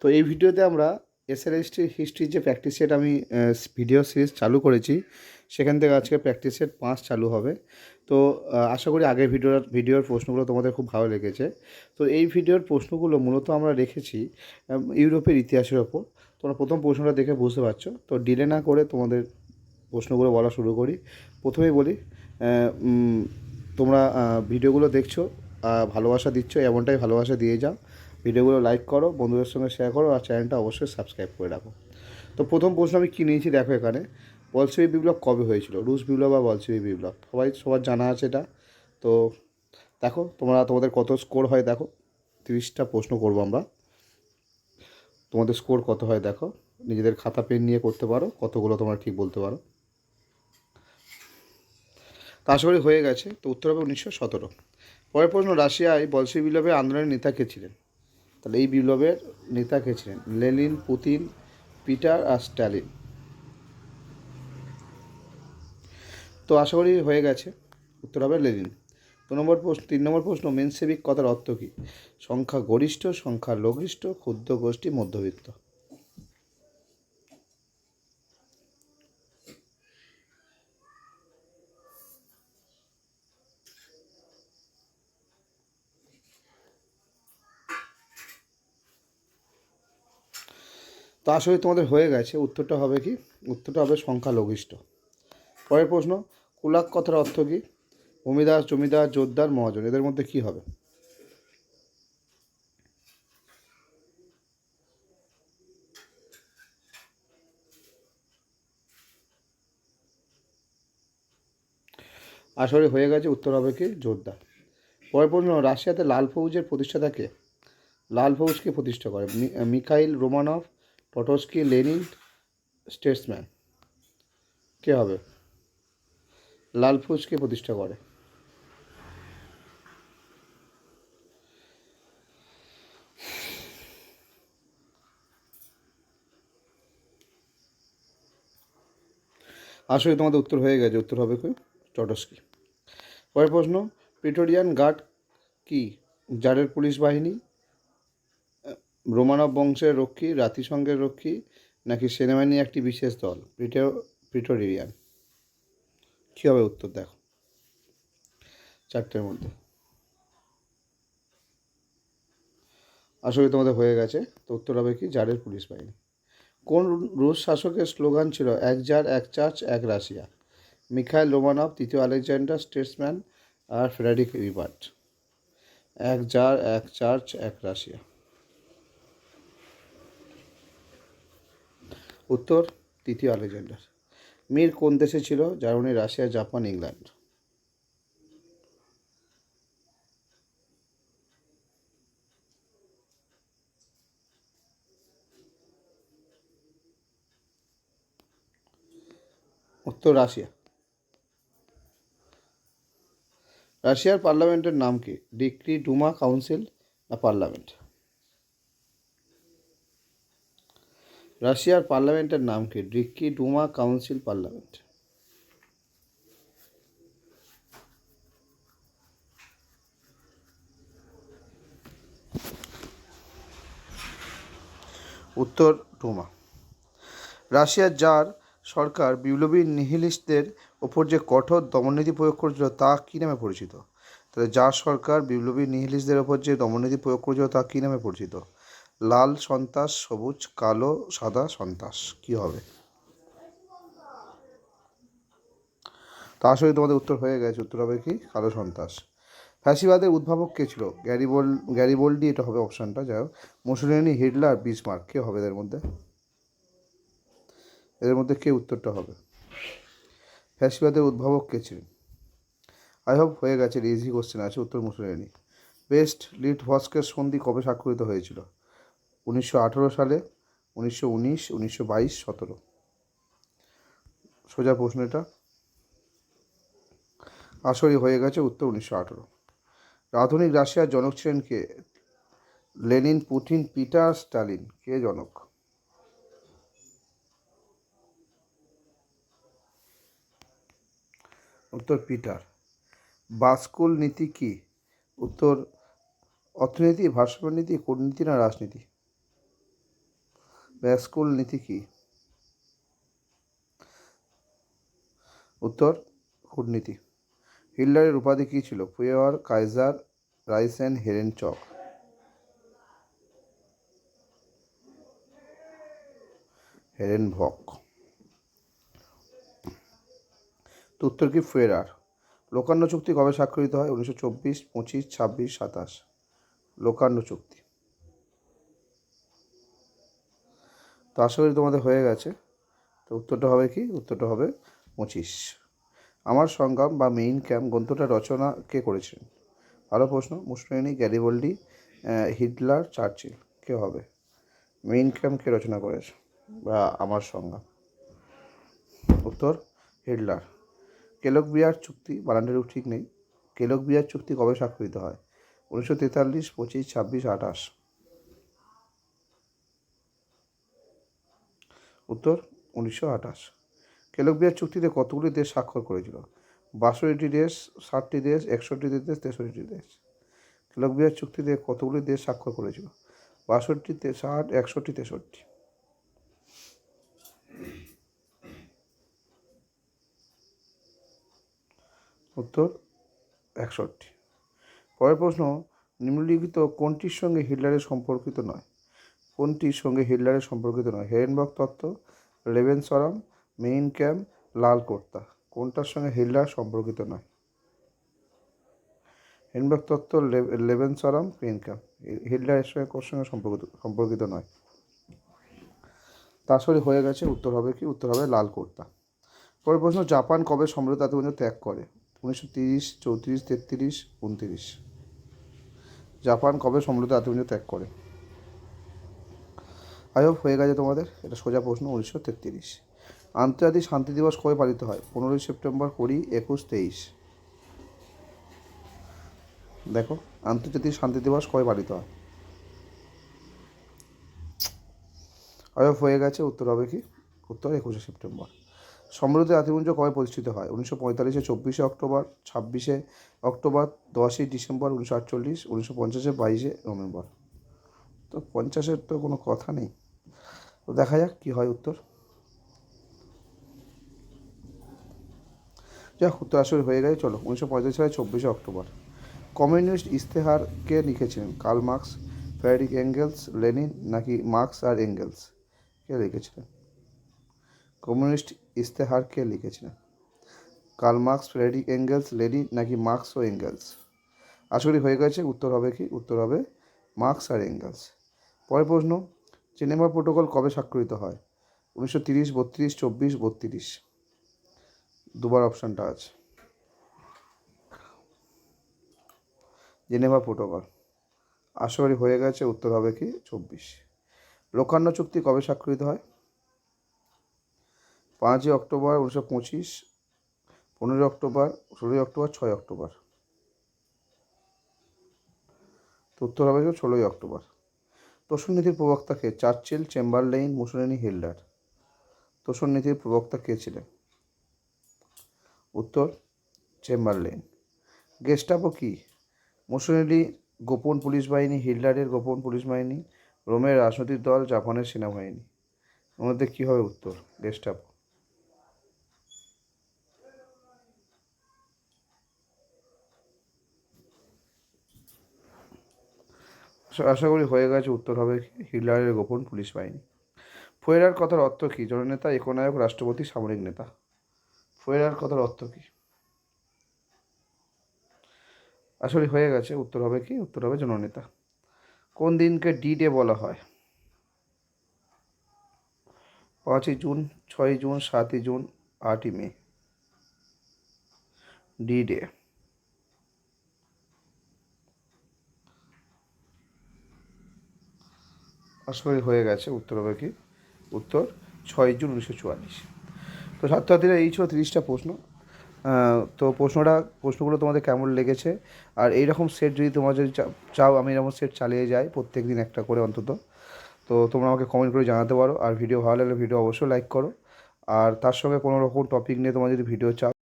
তো এই ভিডিওতে আমরা এসএল হিস্ট্রি হিস্ট্রির যে প্র্যাকটিস সেট আমি ভিডিও সিরিজ চালু করেছি, সেখান থেকে আজকে প্র্যাকটিস সেট পাঁচ চালু হবে। তো আশা করি আগের ভিডিওর ভিডিওর প্রশ্নগুলো তোমাদের খুব ভালো লেগেছে। তো এই ভিডিওর প্রশ্নগুলো মূলত আমরা রেখেছি ইউরোপের ইতিহাসের ওপর। তোমরা প্রথম প্রশ্নটা দেখে বুঝতে পারছ। তো ডিলে না করে তোমাদের প্রশ্নগুলো বলা শুরু করি। প্রথমেই বলি তোমরা ভিডিওগুলো দেখছ ভালোবাসা দিচ্ছ, এমনটাই ভালোবাসা দিয়ে যাও। ভিডিওগুলো লাইক করো, বন্ধুদের সঙ্গে শেয়ার করো আর চ্যানেলটা অবশ্যই সাবস্ক্রাইব করে রাখো। তো প্রথম প্রশ্ন আমি কী নিয়েছি দেখো এখানে বলসেবি বিপ্লব কবে হয়েছিল? রুশ বিপ্লব বা বলসেবি বিপ্লব? সবাই, সবার জানা আছে এটা। তো দেখো, তোমরা, তোমাদের কত স্কোর হয় দেখো? তিরিশটা প্রশ্ন করব আমরা। তোমাদের স্কোর কত হয় দেখো? নিজেদের খাতা পেন নিয়ে করতে পারো, কতগুলো তোমরা ঠিক বলতে পারো। তা আশা করি হয়ে গেছে। তো উত্তর হবে উনিশশো সতেরো। পরের প্রশ্ন, রাশিয়ায় বলসেবি বিপ্লবের আন্দোলনের নেতা কে ছিলেন? তাহলে এই বিপ্লবের নেতা কে ছিলেন? লেনিন, পুতিন, পিটার আর স্ট্যালিন। তো আশা করি হয়ে গেছে। উত্তর হবে লেনিন। দু নম্বর প্রশ্ন, তিন নম্বর প্রশ্ন, মেনসেবিক কথার অর্থ কী? সংখ্যা গরিষ্ঠ, সংখ্যা লঘিষ্ঠ ক্ষুদ্র গোষ্ঠী, মধ্যবিত্ত। তো আসলে তোমাদের হয়ে গেছে। উত্তরটা হবে কি? উত্তরটা হবে সংখ্যা লঘিষ্ঠ পরের প্রশ্ন, কুলাক কথার অর্থ কী? ভূমিদার জমিদার জোরদার মহাজন, এদের মধ্যে কি হবে? আসলে হয়ে গেছে, উত্তর হবে কি? জোরদার পরের প্রশ্ন, রাশিয়াতে লাল ফৌজের প্রতিষ্ঠাতা কে? লাল ফৌজকে প্রতিষ্ঠা করে? Mikhail Romanov Trotsky Lenin, statesman. কে হবে? লাল ফৌজকে প্রতিষ্ঠা করে। আসলে তোমাদের উত্তর হয়ে গেছে। উত্তর হবে কি? টটস্কি পরের প্রশ্ন প্রিটোরিয়ান গার্ড কি? জারের পুলিশ বাহিনী রোমানব বংশের রক্ষী, জাতিসংঘের রক্ষী, নাকি সেনাবাহিনীর একটি বিশেষ দল, প্রিটো, প্রিটোরিয়ান? কী হবে উত্তর দেখো। চারটের মধ্যে। আসলে তোমাদের হয়ে গেছে, তো উত্তর হবে কি, জারের পুলিশ বাহিনী। কোন রুশ শাসকের স্লোগান ছিল, এক জার, এক চার্চ এক রাশিয়া মিখাইল রোমানভ তৃতীয় আলেকজান্ডার, স্টেটসম্যান, আর ফ্রেডরিক রিবার্ট। এক জার, এক চার্চ এক রাশিয়া উত্তর, তৃতীয় আলেকজান্ডার। মীর কোন দেশে ছিল? Germany, Russia, Japan, England. উত্তর, রাশিয়া। রাশিয়ার পার্লামেন্টের নাম কি? ডিক্রি, ডুমা, কাউন্সিল, না পার্লামেন্ট? রাশিয়ার পার্লামেন্টের নাম কি? Decree Duma council parliament. উত্তর, ডুমা। রাশিয়ার যার সরকার বিপ্লবী নিহিলিস্টদের ওপর যে কঠোর দমননীতি প্রয়োগ করেছিল তা কী নামে পরিচিত? তাহলে যার সরকার বিপ্লবী নিহিলিস্টদের ওপর যে দমননীতি প্রয়োগ করেছিল তা কী নামে পরিচিত? লাল সন্ত্রাস সবুজ, কালো, সাদা সন্ত্রাস কী হবে? তা আসলে তোমাদের উত্তর হয়ে গেছে, উত্তর হবে কি? কালো সন্ত্রাস ফ্যাসিবাদের উদ্ভাবক কে ছিল? গ্যারিবোল, গ্যারিবোল্ডি, এটা হবে অপশানটা, যাই হোক। মুসলিনী, হিটলার, বিসমার্ক, কে হবে এদের মধ্যে? এদের মধ্যে কে উত্তরটা হবে? ফ্যাসিবাদের উদ্ভাবক কে ছিলেন? আই হোপ হয়ে গেছে ইজি কোশ্চেন আছে, উত্তর মুসলিনী। বেস্ট লিট ভস্কের সন্ধি কবে স্বাক্ষরিত হয়েছিল? উনিশশো আঠেরো সালে, উনিশশো উনিশ, উনিশশো বাইশ, সতেরো। সোজা প্রশ্ন এটা। আসলে হয়ে গেছে উত্তর উনিশশো আঠেরো। আধুনিক রাশিয়ার জনক ছিলেন কে? Lenin, Putin, Peter, Stalin. কে জনক? উত্তর পিটার। বাস্কুল নীতি কি? উত্তর অর্থনীতি ভারসাম্য নীতি কূটনীতি না রাজনীতি? ব্যাসকুল নীতি কি? উত্তর, কূটনীতি। হিটলারের উপাধি কী ছিল? ফুয়েয়ার কাইজার রাইস অ্যান্ড হেরেন চক। হেরেন ভক। তো উত্তর কি? ফুয়েরার। লোকান্ন চুক্তি কবে স্বাক্ষরিত হয়? উনিশশো চব্বিশ, পঁচিশ, ছাব্বিশ, সাতাশ। লোকান্ন চুক্তি। তো আশা করি তোমাদের হয়ে গেছে। তো উত্তরটা হবে কি? উত্তরটা হবে পঁচিশ। আমার সংগ্রাম বা মেইন ক্যাম্প গ্রন্থটা রচনা কে করেছেন? ভালো প্রশ্ন। Mussolini, Garibaldi Hitler Churchill. কে হবে? মেইন ক্যাম্প কে রচনা করেছে? বা আমার সংগ্রাম। উত্তর হিটলার কেলক বিয়ার চুক্তি বানানটারও ঠিক নেই। কেলক বিয়ার চুক্তি কবে স্বাক্ষরিত হয়? উনিশশো তেতাল্লিশ, পঁচিশ, ছাব্বিশ, আঠাশ। উত্তর উনিশশো আঠাশ। কেলকবিয়ার চুক্তিতে কতগুলি দেশ স্বাক্ষর করেছিল? বাষট্টি দেশ, ষাটটি দেশ একষট্টি দেশ তেষট্টি দেশ। কেলক বিয়ার চুক্তিতে কতগুলি দেশ স্বাক্ষর করেছিল? বাষট্টি ষাট, একষট্টি, তেষট্টি। উত্তর একষট্টি। পরের প্রশ্ন, নিম্নলিখিত কোনটির সঙ্গে হিটলারের সম্পর্কিত নয়? কোনটির সঙ্গে হিটলারের সম্পর্কিত নয়? হেরেনবর্গ তত্ত্ব লেভেন সরাম মেইন ক্যাম্প লাল কোর্তা কোনটার সঙ্গে হিটলার সম্পর্কিত নয়? হেরেনবর্গ তত্ত্ব লেভেন সরাম মেইন ক্যাম্প হিটলারের সঙ্গে কোর সঙ্গে সম্পর্কিত সম্পর্কিত নয়। তা আসলে হয়ে গেছে উত্তর হবে কি? উত্তর হবে লাল কোর্তা পরের প্রশ্ন, জাপান কবে সম্রাট আত্মবন্ধ ত্যাগ করে? উনিশশো তিরিশ, চৌত্রিশ, তেত্রিশ, উনত্রিশ। জাপান কবে সম্রাট আত্মবন্ধ ত্যাগ করে? আই হোপ হয়ে গেছে তোমাদের, এটা সোজা প্রশ্ন, উনিশশো তেত্রিশ। আন্তর্জাতিক শান্তি দিবস কবে পালিত হয়? পনেরোই সেপ্টেম্বর, কুড়ি, একুশ, তেইশ। দেখো, আন্তর্জাতিক শান্তি দিবস কবে পালিত হয়? আই হোপ হয়ে গেছে, উত্তর হবে কি? উত্তর একুশে সেপ্টেম্বর। সমৃদ্ধ জাতিপুঞ্জ কবে প্রতিষ্ঠিত হয়? উনিশশো পঁয়তাল্লিশে, চব্বিশে অক্টোবর, ছাব্বিশে অক্টোবর, দশই ডিসেম্বর, উনিশশো আটচল্লিশ, উনিশশো পঞ্চাশে বাইশে নভেম্বর। তো পঞ্চাশের তো কোনো কথা নেই। তো দেখা যাক কী হয় উত্তর। যাক, উত্তর আসলে হয়ে গেছে। চলো, উনিশশো পঁয়তাল্লিশ সালে চব্বিশে অক্টোবর। কমিউনিস্ট ইস্তেহার কে লিখেছিলেন? Karl Marx, Friedrich Engels, Lenin, নাকি মার্কস আর এঙ্গেলস কে লিখেছিলেন? কমিউনিস্ট ইস্তেহার কে লিখেছিলেন? Karl Marx, Friedrich Engels, Lenin, নাকি মার্কস ও এঙ্গেলস? আসলে হয়ে গেছে, উত্তর হবে কি? উত্তর হবে মার্কস আর এঙ্গেলস। পরের প্রশ্ন জেনেভা প্রোটোকল কবে স্বাক্ষরিত হয়? উনিশশো তিরিশ, বত্রিশ, চব্বিশ, বত্রিশ। দুবার অপশানটা আছে। জেনেভা প্রোটোকল আশা করি হয়ে গেছে, উত্তর হবে কি? চব্বিশ। লোকান্ন চুক্তি কবে স্বাক্ষরিত হয়? পাঁচই অক্টোবর উনিশশো পঁচিশ, পনেরোই অক্টোবর, ষোলোই অক্টোবর ছয় অক্টোবর। তো উত্তর হবে ষোলোই অক্টোবর। তোষণ নীতির প্রবক্তা কে? চার্চিল, চেম্বারলেইন, মুসলিনি হিল্ডার তোষণ নীতির প্রবক্তা কে ছিলেন? উত্তর, চেম্বারলেইন। গেস্টাপো কি? মুসলিনি গোপন পুলিশ বাহিনী হিল্ডারের গোপন পুলিশ বাহিনী, রোমের রাজনৈতিক দল, জাপানের সেনাবাহিনী। আমাদের কী হবে উত্তর? গেস্টাপো। আশা- করি হয়ে গেছে, উত্তর হবে? হিটলারের গোপন পুলিশ বাহিনী। ফোয়েরার কথার অর্থ কী? জননেতা, একনায়ক, রাষ্ট্রপতি, সামরিক নেতা। ফোয়েরার কথার অর্থ কী? আসলে হয়ে গেছে, উত্তর হবে কি? উত্তর হবে জননেতা। কোন দিনকে ডি ডে বলা হয়? পাঁচই জুন, ছয়ই জুন, সাতই জুন, আটই মে। ডি ডে করি হয়ে গেছে উত্তর হবে কি উত্তর ছয় জুন উনিশশো চুয়াল্লিশ। তো ছাত্রছাত্রীরা, এই ছিল তিরিশটা প্রশ্ন। তো প্রশ্নটা, প্রশ্নগুলো তোমাদের কেমন লেগেছে? আর এইরকম সেট যদি তোমরা যদি চাও, আমি এরকম সেট চালিয়ে যাই প্রত্যেক দিন একটা করে অন্তত। তো তোমরা আমাকে কমেন্ট করে জানাতে পারো। আর ভিডিও ভালো লাগলে ভিডিও অবশ্যই লাইক করো। আর তার সঙ্গে কোনো রকম টপিক নিয়ে তোমরা যদি ভিডিও চাও